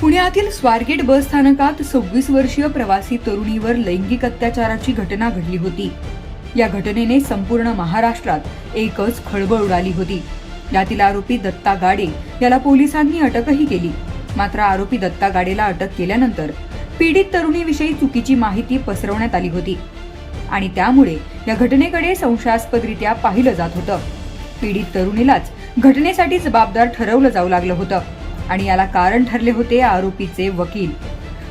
पुण्यातील स्वारगेट बस स्थानकात सव्वीस वर्षीय प्रवासी तरुणीवर लैंगिक अत्याचाराची घटना घडली होती. या घटनेने संपूर्ण महाराष्ट्रात एकच खळबळ उडाली होती. यातील आरोपी दत्ता गाडे याला पोलिसांनी अटकही केली. मात्र आरोपी दत्ता गाडेला अटक केल्यानंतर पीडित तरुणीविषयी चुकीची माहिती पसरवण्यात आली होती. आणि त्यामुळे या घटनेकडे संशयास्पदरित्या पाहिलं जात होतं. पीडित तरुणीलाच घटनेसाठी जबाबदार ठरवलं जाऊ लागलं होतं. आणि याला कारण ठरले होते आरोपीचे वकील.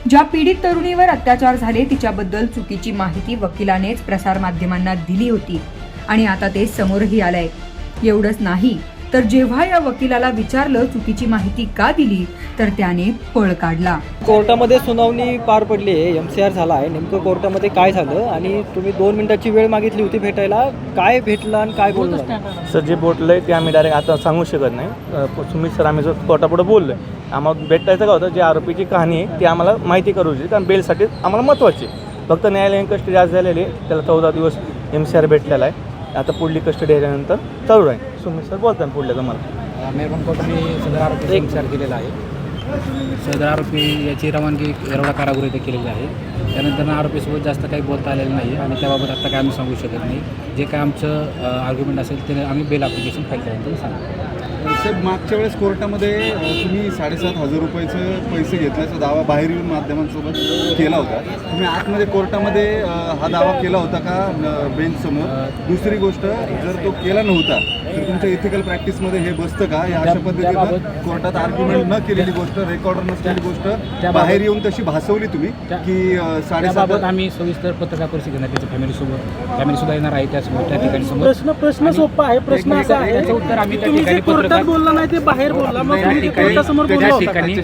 ज्या पीडित तरुणीवर अत्याचार झाले तिच्याबद्दल चुकीची माहिती वकिलानेच प्रसारमाध्यमांना दिली होती. आणि आता ते समोरही आलंय. एवढंच नाही तर जेव्हा या वकिलाला विचारलं चुकीची माहिती का दिली तर त्याने पळ काढला. कोर्टामध्ये सुनावणी पार पडली आहे एम सी आर झाला आहे नेमकं कोर्टामध्ये काय झालं आणि तुम्ही दोन मिनिटाची वेळ मागितली होती भेटायला. काय भेटलं आणि काय बोललं? सर जे बोललं आहे ते आम्ही डायरेक्ट आता सांगू शकत नाही. सुमित सर आम्ही जो कोर्टापुढे बोललो आहे आम्हाला भेटायचं का होतं? जे आरोपीची कहाणी आहे ती आम्हाला माहिती करू इच्छित कारण बेलसाठी आम्हाला महत्त्वाची आहे. फक्त न्यायालयीन कस्टडी आज झालेली आहे त्याला चौदा दिवस एम सी आर भेटलेला आहे. आता पुढली कस्टडी आल्यानंतर चालू आहे सुमित सर बोलतात पुढल्या तुम्हाला मेहरबान कोर्टाने सदर आरोपीचा विचार केलेला आहे. सदर आरोपी याची रवानगी येरवडा कारागृह येथे केलेली आहे. त्यानंतर आरोपीसोबत जास्त काही बोलता आलेलं नाही आणि त्याबाबत आता काय आम्ही सांगू शकत नाही. जे काय आमचं आर्ग्युमेंट असेल ते आम्ही बेल ॲप्लिकेशन फाईल केल्यानंतर सांगू. साहेब मागच्या वेळेस कोर्टामध्ये तुम्ही साडेसात हजार रुपयाचं पैसे घेतल्याचा दावा बाहेर येऊन माध्यमांसोबत केला होता. तुम्ही आतमध्ये कोर्टामध्ये हा दावा केला होता का बेंच समोर? दुसरी गोष्ट जर तो केला नव्हता तर तुमच्या इथिकल प्रॅक्टिसमध्ये हे बसतं का? या अशा पद्धतीनं कोर्टात आर्ग्युमेंट न केलेली गोष्ट रेकॉर्डर नसलेली गोष्ट बाहेर येऊन तशी भासवली तुम्ही की साडेसात आम्ही सविस्तर पत्रकार परिषद घेणार त्याच्या फॅमिलीसोबत फॅमिलीसुद्धा येणार आहे त्यासोबत त्या ठिकाणी प्रश्न प्रश्न सोपा आहे प्रश्न असा आहे त्याचं उत्तर आम्ही त्या ठिकाणी कोर्टात बोलला नाही ते बाहेर बोलला मग त्या तुम्ही ठिकाणी कोर्टासमोर त्या ठिकाणी.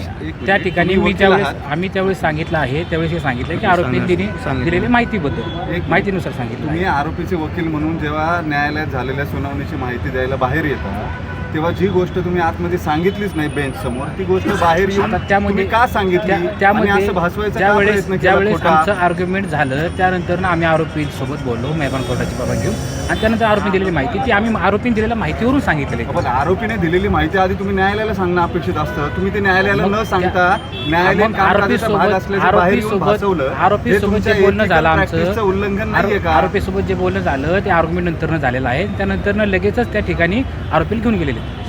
त्या ठिकाणी मी त्यावेळेस. आम्ही त्यावेळेस सांगितलं आहे त्यावेळेस हे सांगितलं की आरोपींनी सांगितलं. दिलेली माहितीबद्दल एक- माहितीनुसार सांगितलं तुम्ही आहे. आरोपीचे वकील म्हणून जेव्हा न्यायालयात झालेल्या सुनावणीची माहिती द्यायला बाहेर येता तेव्हा जी गोष्ट तुम्ही आतमध्ये सांगितलीच नाही बेंच समोर ती गोष्ट बाहेर येऊन त्यामध्ये का सांगितली? त्यामध्ये असं भासवायचा ज्या का वेळेस प्रयत्न ज्या केला वेळेस खोटा? आमचं आर्ग्युमेंट झालं त्यानंतर ना आम्ही आरोपीसोबत बोललो मेहरबान कोर्टाची बाबा घेऊन. आणि त्यानंतर आरोपी दिलेली माहिती ती आम्ही आरोपीने दिलेल्या माहितीवरून सांगितलेली. पण आरोपीने दिलेली माहिती आधी तुम्ही न्यायालयाला सांगणं अपेक्षित असतं. तुम्ही ते न्यायालयाला न सांगता आमचं उल्लंघन नाहीये का? आरोपीसोबत जे बोलणं झालं ते आर्ग्युमेंट नंतरनं झालेलं आहे. त्यानंतर लगेचच त्या ठिकाणी आरोपीला घेऊन गेलेले.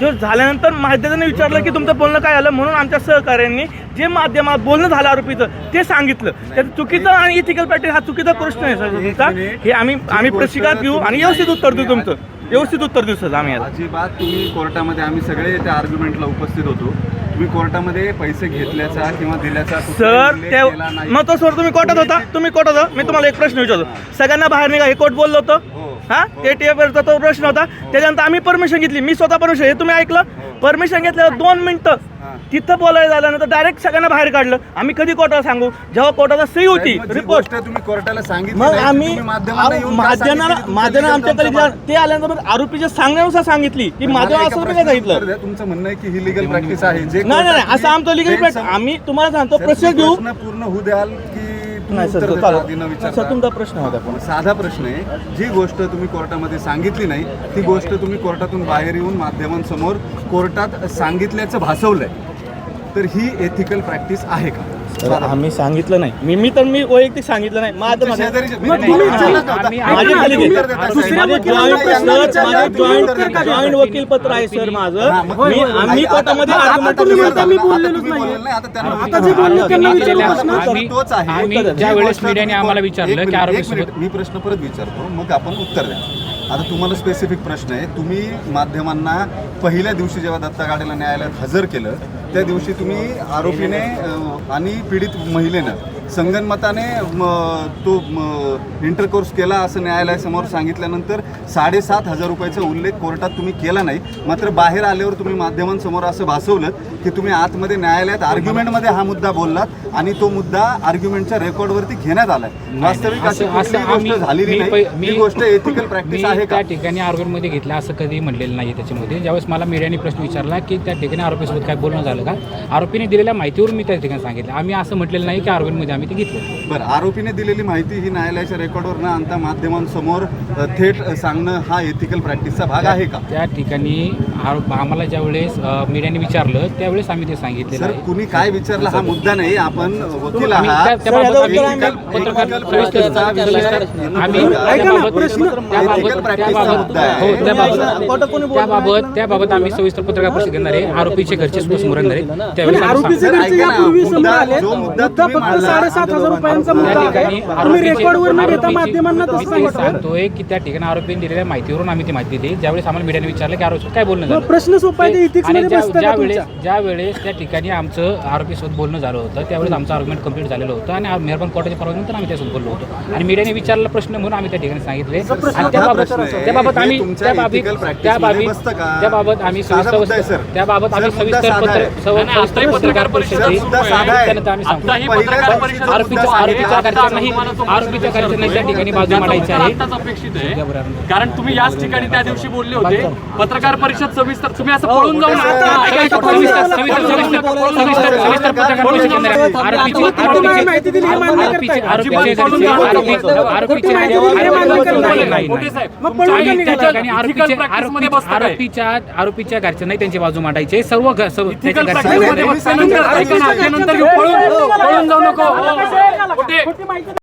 तेव्हा झाल्यानंतर माध्यमाने विचारलं की तुमचं बोलणं काय झालं? म्हणून आमच्या सहकार्यांनी जे माध्यमात बोलणं झालं आरोपीचं ते सांगितलं. त्याचं चुकीचं आणि इथिकल प्रॅक्टिस हा चुकीचा प्रश्न आहे सर. तुमचा हे आम्ही आम्ही प्रतिसाद घेऊ आणि व्यवस्थित उत्तर देऊ तुमचं. व्यवस्थित उत्तर देऊ सर आम्ही अजिबात तुम्ही कोर्टामध्ये आम्ही सगळे त्या आर्ग्युमेंटला उपस्थित होतो. तुम्ही कोर्टामध्ये पैसे घेतल्याचा किंवा दिल्याचा सर त्या. मग तो सर तुम्ही कोर्टात होता? तुम्ही कोर्टात मी तुम्हाला एक प्रश्न विचारतो. सगळ्यांना बाहेर निघा हे कोर्ट बोललो हो. होतं हा? ते टीएफचा तो प्रश्न होता. त्याच्यानंतर आम्ही परमिशन घेतली. मी स्वतः परमिशन हे तुम्ही ऐकलं? परमिशन घेतल्यावर दोन मिनिटं हा. तिथं बोलायला झाल्यानंतर डायरेक्ट सगळ्यांना बाहेर काढलं. आम्ही कधी कोर्टाला सांगू? जेव्हा कोर्टाचा सही होती रिपोर्ट तुम्ही कोर्टाला सांगितली मग आम्ही माध्यमांना आमच्याकडे ते आल्यानंतर आरोपीच्या सांगण्यानुसार सांगितली की एका असं काय सांगितलं. तुमचं म्हणणं आहे की ही लिगल प्रॅक्टिस आहे. जे नाही नाही असं आमचं लिगल समोर- आम्ही तुम्हाला सांगतो तुम्ही घेऊ. प्रश्न पूर्ण होऊ द्याल नाही सर तो चालू? तुमचा प्रश्न होता पण साधा प्रश्न आहे. जी गोष्ट तुम्ही कोर्टामध्ये सांगितली नाही ती गोष्ट तुम्ही कोर्टातून बाहेर येऊन माध्यमांसमोर कोर्टात सांगितल्याचं भासवलंय. तर ही एथिकल प्रॅक्टिस आहे का? तर आम्ही सांगितलं नाही. मी मी तर मी वैयक्तिक सांगितलं नाही. माझं. जॉईंट वकील पत्र आहे सर माझं. मी आम्ही कोर्टामध्ये ज्या वेळेस मीडियाने आम्हाला विचारलं की आरोपी मी प्रश्न परत विचारतो. मग आपण उत्तर द्या. आता तुम्हाला स्पेसिफिक प्रश्न आहे. तुम्ही माध्यमांना पहिल्या दिवशी जेव्हा दत्ता गाडेला न्यायालयात हजर केलं त्या दिवशी तुम्ही आरोपीने आणि पीडित महिलेनं संगनमताने तो इंटरकोर्स केला असं न्यायालयासमोर सांगितल्यानंतर साडेसात हजार रुपयाचा उल्लेख कोर्टात तुम्ही केला नाही. मात्र बाहेर आल्यावर तुम्ही माध्यमांसमोर असं भासवलं की तुम्ही आतमध्ये न्यायालयात आर्ग्युमेंटमध्ये हा मुद्दा बोललात आणि तो मुद्दा आर्ग्युमेंटच्या रेकॉर्डवरती घेण्यात आलाय. वास्तविक अशी गोष्ट झालेली मी नाही. ही गोष्ट एथिकल प्रॅक्टिस आहे त्या का ठिकाणी आरोग्यमध्ये घेतलं असं कधी म्हणलेलं नाही त्याच्यामध्ये. ज्यावेळेस मला मीडियाने प्रश्न विचारला की त्या ठिकाणी आरोपीसोबत काय बोलणं झालं का? आरोपीने दिलेल्या माहितीवरून मी त्या ठिकाणी सांगितलं. आम्ही असं म्हटलेलं नाही की आरोग्यमध्ये आम्ही ते घेतलं. बरं आरोपीने दिलेली माहिती ही न्यायालयाच्या रेकॉर्डवर न आणता माध्यमांसमोर अ, थेट अ, सांगणं हा एथिकल प्रॅक्टिसचा भाग आहे का? त्या ठिकाणी आरोप आम्हाला ज्यावेळेस अ, मीडियाने विचारलं त्यावेळेस आम्ही ते सांगितलेलं सर आहे. कुणी काय विचारलं हा मुद्दा नाही आपण वकील आम्ही आहात. त्या- त्या बाबत आम्ही Ethical- पत्रकार विषय त्याबाबत- त्याबाबत- त्याबाबत- मुद्दा आहे. हो, त्याबाबत त्याबाबत त्याबाबत आम्ही सविस्तर पत्रकार परिषद घेणार आहे. आरोपीचे घरचे सुद्धा समोर येणार आहे. त्यावेळेस आम्ही आरोपीचे सर, घरचे ऐका ना, यापूर्वी समोर मुद्दा- आले. जो मुद्दा मुद्दा तुम्ही फक्त मांडला, साडेसात हजार रुपयांचा मुद्दा आहे तुम्ही रेकॉर्डवर न घेता माध्यमांना मी तसं सांगताय की त्या ठिकाणी आरोपीने दिलेल्या माहितीवरून आम्ही ती माहिती दिली ज्यावेळेस आम्हाला मीडियाने विचारलं की आरोपी काय बोलणं झालं प्रश्न सोपा आहे आणि मध्ये ज्या बसतं का ज्या वेळेस तुमच्या? ज्या वेळेस त्या ठिकाणी आमचं आरोपीसोबत बोलणं झालं होतं त्यावेळेस आमचं आर्ग्युमेंट कंप्लीट झालेलं होतं आणि मेहरबान कोर्टाच्या परवानगीनंतर आम्ही त्यासोबत बोललो होतो आणि मीडियाने विचारला प्रश्न म्हणून आम्ही त्या ठिकाणी सांगितले आणि त्याबाबत प्रश्न आहे. त्याबाबत हे आम्ही तुमच्या त्या बाबीत ethical practice त्या मध्ये बाबीत बसतं का? त्याबाबत आम्ही साधा मुद्दा आहे, सविस्तर सर. त्याबाबत आम्ही सर, मुद्दा सविस्तर साधा पत्र आहे. सव- सविस्तर पत्रकार परिषदेची मुद्दा साधा आहे. त्यानंतर आम्ही सांगतो आता ही पत्रकार परिषद आरोपीच्या. घरच्यांनाही त्या ठिकाणी बाजू मांडायची आहे अपेक्षित आहे कारण तुम्ही याच ठिकाणी त्या दिवशी बोलले होते पत्रकार परिषद सविस्तर तुम्ही असं पळून जाऊन सविस्तर. सविस्तर हे हे? आरोपीच्या आरोपीच्या घरच्या नाही त्यांची बाजू मांडायची सर्व त्याच्या पळून जाऊ नको